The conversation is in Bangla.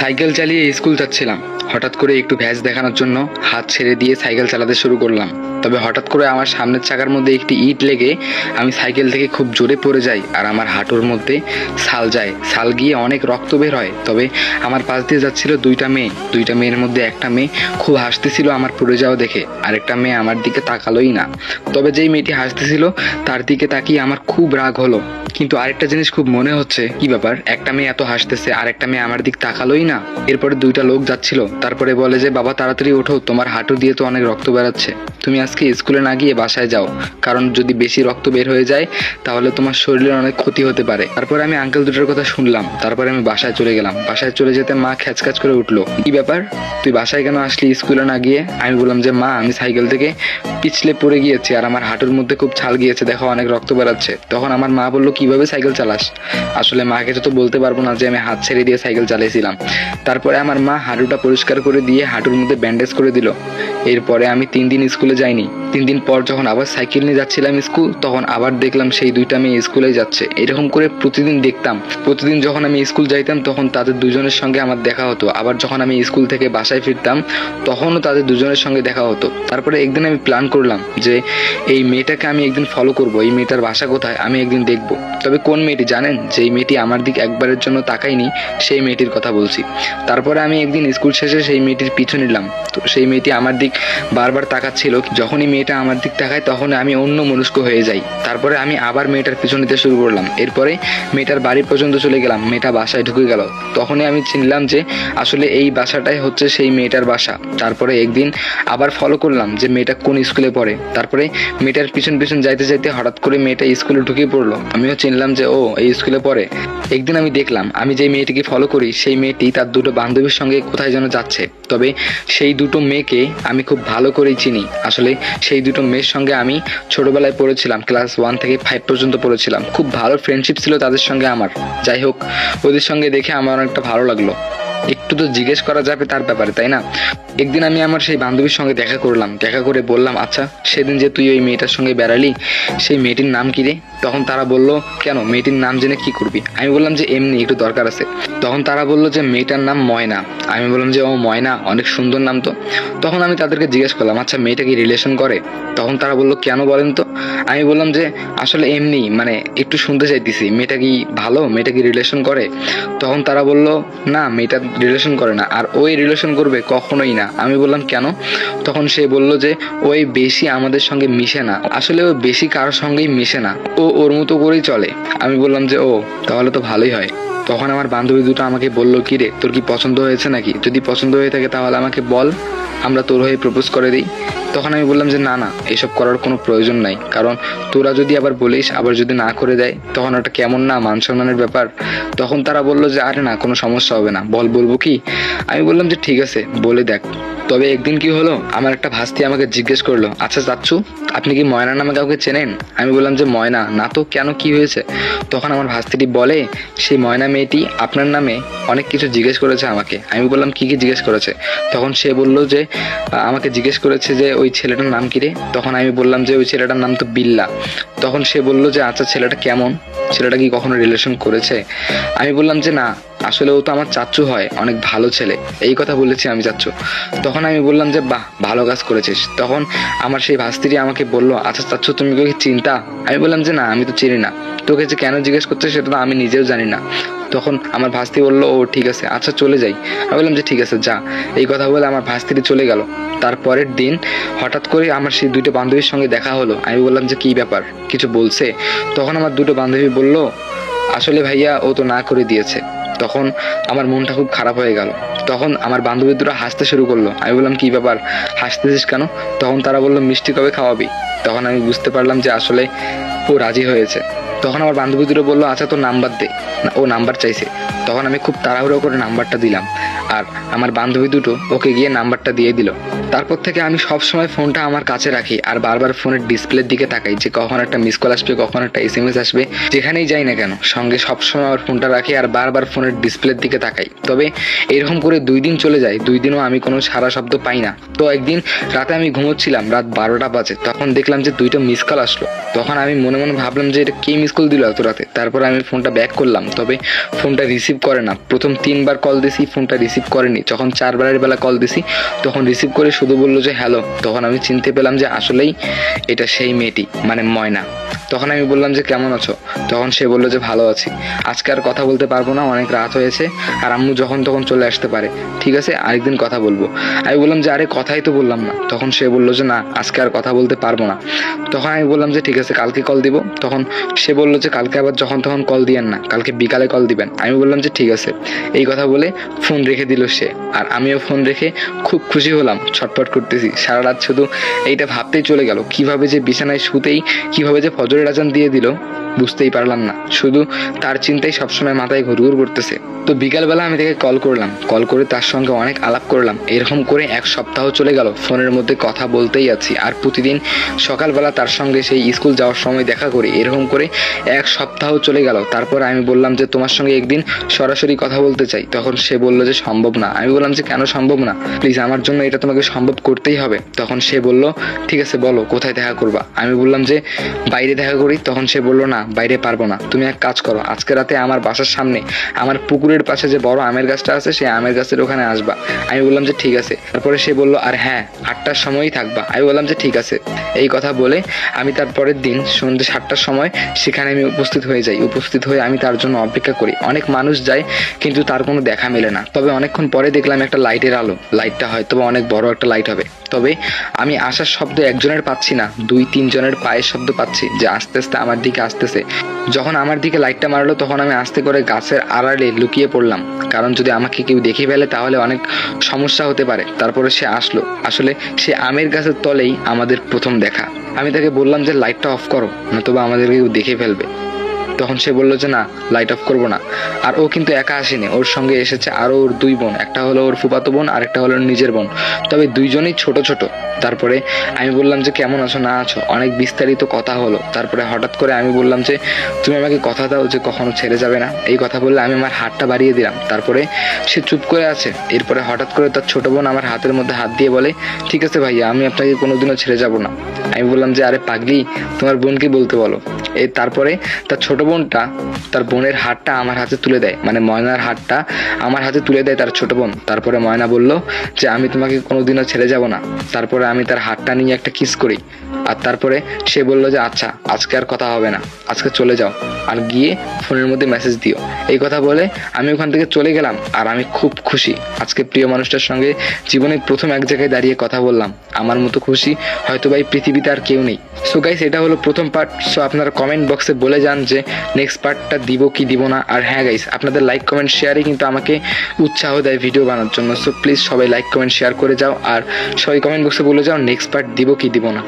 সাইকেল চালিয়ে স্কুল যাচ্ছিলাম। হঠাৎ করে একটু ভ্যাজ দেখানোর জন্য হাত ছেড়ে দিয়ে সাইকেল চালাতে শুরু করলাম। তবে হঠাৎ করে আমার সামনের চাকার মধ্যে একটি ইট লেগে আমি সাইকেল থেকে খুব জোরে পড়ে যাই আর আমার হাঁটুর মধ্যে ছাল যায়। ছাল গিয়ে অনেক রক্ত বের হয়। তবে আমার পাশ দিয়ে যাচ্ছিল দুইটা মেয়ে। দুইটা মেয়ের মধ্যে একটা মেয়ে খুব হাসতেছিল আমার পড়ে যাওয়া দেখে। আরেকটা মেয়ে আমার দিকে তাকালোই না। তবে যেই মেয়েটি হাসতেছিল, তার দিকে তাকিয়ে আমার খুব রাগ হলো। কিন্তু আরেকটা জিনিস খুব মনে হচ্ছে। কি ব্যাপার? একটা মেয়ে এত হাসতেছে আর একটা মেয়ে আমার দিক তাকালোই না। এরপরে দুইটা লোক যাচ্ছিল। তারপরে বলে যে, বাবা, তাড়াতাড়ি ওঠো, তোমার হাঁটু দিয়ে তো অনেক রক্ত বেরাচ্ছে। তুমি আজকে স্কুলে না গিয়ে বাসায় যাও। কারণ যদি বেশি রক্ত বের হয়ে যায়, তাহলে তোমার শরীরের অনেক ক্ষতি হতে পারে। তারপরে আমি আঙ্কেল দুটোর কথা শুনলাম। তারপরে আমি বাসায় চলে গেলাম। বাসায় চলে যেতে মা খ্যাচখ্যাচ করে উঠল। কি ব্যাপার? তুই বাসায় কেন আসলি স্কুলে না গিয়ে? আমি বললাম যে, মা, আমি সাইকেল থেকে পিছলে পড়ে গিয়েছি আর আমার হাঁটুর মধ্যে খুব ছাল গিয়েছে, দেখো অনেক রক্ত বেরাচ্ছে। তখন আমার মা বলল কীভাবে সাইকেল চালাস? আসলে মাকে তো বলতে পারব না যে আমি হাত ছেড়ে দিয়ে সাইকেল চালিয়েছিলাম তারপরে আমার মা হাঁটুটা পরিষ্কার করে দিয়ে হাঁটুর মধ্যে ব্যান্ডেজ করে দিল। এরপরে আমি তিন দিন স্কুলে যাইনি। তিন দিন পর যখন আবার সাইকেল নিয়ে যাচ্ছিলাম স্কুল, তখন আবার দেখলাম সেই দুইটা মেয়ে স্কুলে যাচ্ছে। এরকম করে প্রতিদিন দেখতাম। প্রতিদিন যখন আমি স্কুল যাইতাম, তখন তাদের দুজনের সঙ্গে আমার দেখা হতো। আবার যখন আমি স্কুল থেকে বাসায় ফিরতাম, তখনও তাদের দুজনের সঙ্গে দেখা হতো। তারপরে একদিন আমি প্ল্যান করলাম যে এই মেয়েটাকে আমি একদিন ফলো করব। এই মেয়েটার বাসা কোথায়? আমি একদিন দেখব। তবে কোন মেয়েটি জানেন? যে এই মেয়েটি আমার দিক একবারের জন্য তাকায়নি, সেই মেয়েটির কথা বলছি। তারপরে আমি একদিন স্কুল শেষে সেই মেয়েটির পিছু নিলাম। তো সেই মেয়েটি আমার দিক বারবার তাকাচ্ছিল। যখনই মেয়েটা আমার দিক তাকায় তখন আমি অন্য মনস্ক হয়ে যাই। তারপরে আমি আবার মেয়েটার পিছু নিতে শুরু করলাম। এরপরে মেয়েটার বাড়ি পর্যন্ত চলে গেলাম। মেয়েটা বাসায় ঢুকে গেল। তখনই আমি চিনলাম যে আসলে এই বাসাটাই হচ্ছে সেই মেয়েটার বাসা। তারপরে একদিন আবার ফলো করলাম যে মেয়েটা কোন স্কুলে পড়ে। তারপরে মেয়েটার পিছন পিছন যাইতে যাইতে হঠাৎ করে মেয়েটা স্কুলে ঢুকে পড়ল। আমিও চিনলাম যে, ও, এই স্কুলে পড়ে। একদিন আমি দেখলাম, আমি যে মেয়েটিকে ফলো করি, সেই মেয়েটি তার দুটো বান্ধবীর সঙ্গে কোথায় যেন যাচ্ছে। তবে সেই দুটো মেয়েকে আমি খুব ভালো করেই চিনি। আসলে সেই দুটো মেয়ের সঙ্গে আমি ছোটবেলায় পড়েছিলাম ক্লাস ওয়ান থেকে ফাইভ পর্যন্ত পড়েছিলাম। খুব ভালো ফ্রেন্ডশিপ ছিল তাদের সঙ্গে আমার। যাই হোক, ওদের সঙ্গে দেখে আমার অনেকটা ভালো লাগল। একটু তো জিজ্ঞেস করা যাবে তার ব্যাপারে, তাই না? একদিন আমি আমার সেই বান্ধবীর সঙ্গে দেখা করলাম। দেখা করে বললাম আচ্ছা সেদিন যে তুই ওই মেয়েটার সঙ্গে বেড়ালি, সেই মেয়েটির নাম কি রে? তখন তারা বলল, কেন, মেয়েটির নাম জেনে কি করবি? আমি বললাম যে, এমনি, একটু দরকার আছে। তখন তারা বলল যে, মেয়েটার নাম ময়না। আমি বললাম যে, ও ময়না, অনেক সুন্দর নাম তো। তখন আমি তাদেরকে জিজ্ঞেস করলাম আচ্ছা মেয়েটা কি রিলেশন করে? তখন তারা বলল, কেন বলেন তো? আমি বললাম যে, আসলে এমনি মানে একটু শুনতে চাইতেছি, মেয়েটা কি ভালো? মেয়েটা কি রিলেশন করে? তখন তারা বলল, না, মেয়েটা রিলেশন করে না, আর ওই রিলেশন করবে কখনোই না। আমি বললাম, কেন? তখন সে বলল যে, ওই বেশি আমাদের সঙ্গে মিশে না। আসলে ও বেশি কারোর সঙ্গেই মিশে না। ও ওর মতো করেই চলে। আমি বললাম যে, ও, তাহলে তো ভালোই হয়। তখন আমার বান্ধবী দুটো আমাকে বলল, কি রে, তোর কি পছন্দ হয়েছে নাকি? যদি পছন্দ হয়ে থাকে তাহলে আমাকে বল, আমরা তোর হয়ে প্রপোজ করে দিই। তখন আমি বললাম যে, না না, এসব করার কোনো প্রয়োজন নাই। কারণ তোরা যদি আবার বলিস, আবার যদি না করে দেয়, তখন ওটা কেমন না মান সম্মানের ব্যাপার। তখন তারা বলল যে, আরে না, কোনো সমস্যা হবে না। বল, বলব কি? আমি বললাম যে, ঠিক আছে, বলে দেখ। তবে একদিন কি হলো? আমার একটা ভাস্তি আমাকে জিজ্ঞেস করল আচ্ছা চাচ্ছু আপনি কি ময়না নামে কাউকে চেনেন? আমি বললাম যে, ময়না। না তো, কেন কি হয়েছে? তখন আমার ভাস্তিটি বলে সেই ময়না মেয়েটি আপনার নামে অনেক কিছু জিজ্ঞেস করেছে আমাকে। আমি বললাম, কি কি জিজ্ঞেস করেছে? তখন সে বলল যে আমাকে জিজ্ঞেস করেছে যে, ওই ছেলেটার নাম কি রে? তখন আমি বললাম যে, ওই ছেলেটার নাম তো বিল্লা। তখন সে বলল যে আচ্ছা ছেলেটা কেমন? ছেলেটা কি কখনো রিলেশন করেছে? আমি বললাম যে না, আসলে ও তো আমার চাচ্চু হয়, অনেক ভালো ছেলে। এই কথা বলেছি আমি চাচ্চু তখন আমি বললাম যে, বাহ, ভালো কাজ করেছিস। তখন আমার সেই ভাস্তিটি আমাকে বলল আচ্ছা চাচ্চু তুমি কি চিন্তা? আমি বললাম যে, না, আমি তো চিনি না। তোকে যে কেন জিজ্ঞেস করছে সেটা তো আমি নিজেও জানি না। তখন আমার ভাস্তি বলল, ও, ঠিক আছে আচ্ছা চলে যাই। আমি বললাম যে, ঠিক আছে, যা। এই কথা বলে আমার ভাস্তিটি চলে গেল। তারপরের দিন হঠাৎ করে আমার সেই দুটো বান্ধবীর সঙ্গে দেখা হলো। আমি বললাম যে, কী ব্যাপার? কিছু বলছে? তখন আমার দুটো বান্ধবী বলল, আসলে ভাইয়া, ও তো না করে দিয়েছে। তখন আমার মনটা খুব খারাপ হয়ে গেল। তখন আমার বান্ধবী দুটো হাসতে শুরু করল। আমি বললাম, কি ব্যাপার? হাসতেছিস কেন? তখন তারা বলল, মিষ্টি কবে খাওয়াবি? তখন আমি বুঝতে পারলাম যে, আসলে ও রাজি হয়েছে। তখন আমার বান্ধবী দুটো বলল আচ্ছা তোর নাম্বার দে। ও নাম্বার চাইছে। তখন আমি খুব তাড়াহুড়ো করে নাম্বারটা দিলাম। আর আমার বান্ধবী দুটো ওকে গিয়ে নাম্বারটা দিয়ে দিল। তারপর থেকে আমি সব সময় ফোনটা আমার কাছে রাখি আর বারবার ফোনের ডিসপ্লের দিকে তাকাই যে কখন একটা মিস কল আসবে, কখন একটা এস আসবে, যেখানেই যাই না কেন। সঙ্গে সবসময় আমার ফোনটা রাখি আর বারবার ফোনের ডিসপ্লের দিকে তাকাই। তবে এরকম করে দুই দিন চলে যায়, দুই দিনও আমি কোনো সারা শব্দ পাই না। তো একদিন রাতে আমি ঘুমোচ্ছিলাম, রাত বারোটা বাজে। তখন দেখলাম যে দুইটা মিস কল আসলো। তখন আমি মনে মনে ভাবলাম যে এটা কে মিস কল দিল এত রাতে? তারপর আমি ফোনটা ব্যাক করলাম। তবে ফোনটা রিসিভ করে না। প্রথম তিনবার কল দিছি ফোনটা রিসিভ করেনি। যখন চারবারের বেলা কল দিছি, তখন রিসিভ করে শুধু বলল যে হ্যালো তখন আমি চিনতে পেলাম যে, আসলেই এটা সেই মেয়েটি মানে ময়না। তখন আমি বললাম যে, কেমন আছো? তখন সে বলল যে, ভালো আছি। আজকে আর কথা বলতে পারব না, অনেক রাত হয়েছে। আর আম্মু যখন তখন চলে আসতে পারে। ঠিক আছে, আরেকদিন কথা বলব। আমি বললাম যে, আরে, কথাই তো বললাম না। তখন সে বলল যে, না, আজকে আর কথা বলতে পারব না। তখন আমি বললাম যে, ঠিক আছে, কালকে কল দিব। তখন সে বলল যে, কালকে আবার যখন তখন কল দিয়েন না, কালকে বিকালে কল দিবেন। আমি বললাম যে, ঠিক আছে। এই কথা বলে ফোন রেখে দিল সে। আর আমিও ফোন রেখে খুব খুশি হলাম, ছটফট করতেছি। সারা রাত শুধু এইটা ভাবতেই চলে গেল, কীভাবে যে বিছানায় শুতেই, কীভাবে যে ফজরের আজান দিয়ে দিল। বুঝতেই পারলাম না। শুধু তার চিন্তাই সবসময় মাথায় ঘুরঘুর করতেছে। তো বিকালবেলা আমি তাকে কল করলাম। কল করে তার সঙ্গে অনেক আলাপ করলাম। এরকম করে এক সপ্তাহ চলে গেল। ফোনের মধ্যে কথা বলতেই আছি। আর প্রতিদিন সকালবেলা তার সঙ্গে সেই স্কুল যাওয়ার সময় দেখা করি। এরকম করে এক সপ্তাহ চলে গেল। তারপর আমি বললাম যে, তোমার সঙ্গে একদিন সরাসরি কথা বলতে চাই। তখন সে বলল যে, সম্ভব না। আমি বললাম যে, কেন সম্ভব না? প্লিজ আমার জন্য এটা তোমাকে সম্ভব করতেই হবে। তখন সে বলল, ঠিক আছে, বলো, কোথায় দেখা করবা? আমি বললাম যে, বাইরে দেখা করি। তখন সে বলল, না বাইরে পারব না। তুমি এক কাজ করো, আজকে রাতে আমার বাসার সামনে আমার পুকুরের পাশে যে বড় আমের গাছটা আছে, সেই আমের গাছের ওখানে আসবা। আমি বললাম যে ঠিক আছে। তারপরে সে বলল, আর হ্যাঁ আটটার সময়ই থাকবা। আমি বললাম যে ঠিক আছে। এই কথা বলে আমি তারপরের দিন সন্ধ্যে সাতটার সময় সেখানে আমি উপস্থিত হয়ে যাই। উপস্থিত হয়ে আমি তার জন্য অপেক্ষা করি। অনেক মানুষ যায়, কিন্তু তার কোনো দেখা মেলে না। তবে অনেকক্ষণ পরে দেখলাম একটা লাইটের আলো। লাইটটা হয়তো অনেক বড় একটা লাইট হবে। তবে আমি আসার শব্দ একজনের পাচ্ছি না, দুই তিনজনের পায়ের শব্দ পাচ্ছি যে আস্তে আস্তে আমার দিকে আসতেছে যখন আমার দিকে লাইটটা মারলো, তখন আমি আস্তে করে গাছের আড়ালে লুকিয়ে পড়লাম। কারণ যদি আমাকে কেউ দেখে ফেলে, তাহলে অনেক সমস্যা হতে পারে। তারপরে সে আসলো। আসলে সে আমের গাছের তলেই আমাদের প্রথম দেখা। আমি তাকে বললাম যে, লাইটটা অফ করো, নতুবা আমাদেরকে কেউ দেখে ফেলবে। তখন সে বলল যে, না, লাইট অফ করব না। আর ও কিন্তু একা আসেনি। ওর সঙ্গে এসেছে আরও ওর দুই বোন। একটা হলো ওর ফুপাতো বোন আর একটা হলো নিজের বোন। তবে দুইজনেই ছোট ছোট। তারপরে আমি বললাম যে, কেমন আছো? না আছো? অনেক বিস্তারিত কথা হলো। তারপরে হঠাৎ করে আমি বললাম যে, তুমি আমাকে কথা দাও যে, কখনো ছেড়ে যাবে না। এই কথা বললে আমি আমার হাতটা বাড়িয়ে দিলাম। তারপরে সে চুপ করে আছে। এরপরে হঠাৎ করে তার ছোট বোন আমার হাতের মধ্যে হাত দিয়ে বলে, ঠিক আছে ভাইয়া, আমি আপনাকে কোনোদিনও ছেড়ে যাব না। আমি বললাম যে, আরে পাগলি, তোমার বোনকে বলতে বলো। তারপরে তার ছোট বোনটা, তার বোনের হাতটা আমার হাতে তুলে দেয়। মানে ময়নার হাতটা আমার হাতে তুলে দেয় তার ছোট বোন। তারপরে ময়না বলল যে, আমি তোমাকে কোনোদিনও ছেড়ে যাব না। তারপরে আমি তার হাতটা নিয়ে একটা কিস করি। আর তারপরে সে বলল যে আচ্ছা আজকে আর কথা হবে না। আজকে চলে যাও। আর গিয়ে ফোনের মধ্যে মেসেজ দিও। এই কথা বলে আমি ওখান থেকে চলে গেলাম আর আমি খুব খুশি। আজকে প্রিয় মানুষটার সঙ্গে জীবনে প্রথম এক জায়গায় দাঁড়িয়ে কথা বললাম। আমার মতো খুশি হয়তো বা এই পৃথিবীতে আর কেউ নেই। সো গাইস এটা হলো প্রথম পার্ট সো আপনারা কমেন্ট বক্সে বলে যান যে নেক্সট পার্টটা দিব কি দিব না। আর হ্যাঁ গাইস আপনাদের লাইক কমেন্ট শেয়ারই কিন্তু আমাকে উৎসাহ দেয় ভিডিও বানানোর জন্য। সো প্লিজ সবাই লাইক কমেন্ট শেয়ার করে যাও। আর সবাই কমেন্ট বক্সে বলে যাও নেক্সট পার্ট দিব কি দিব না।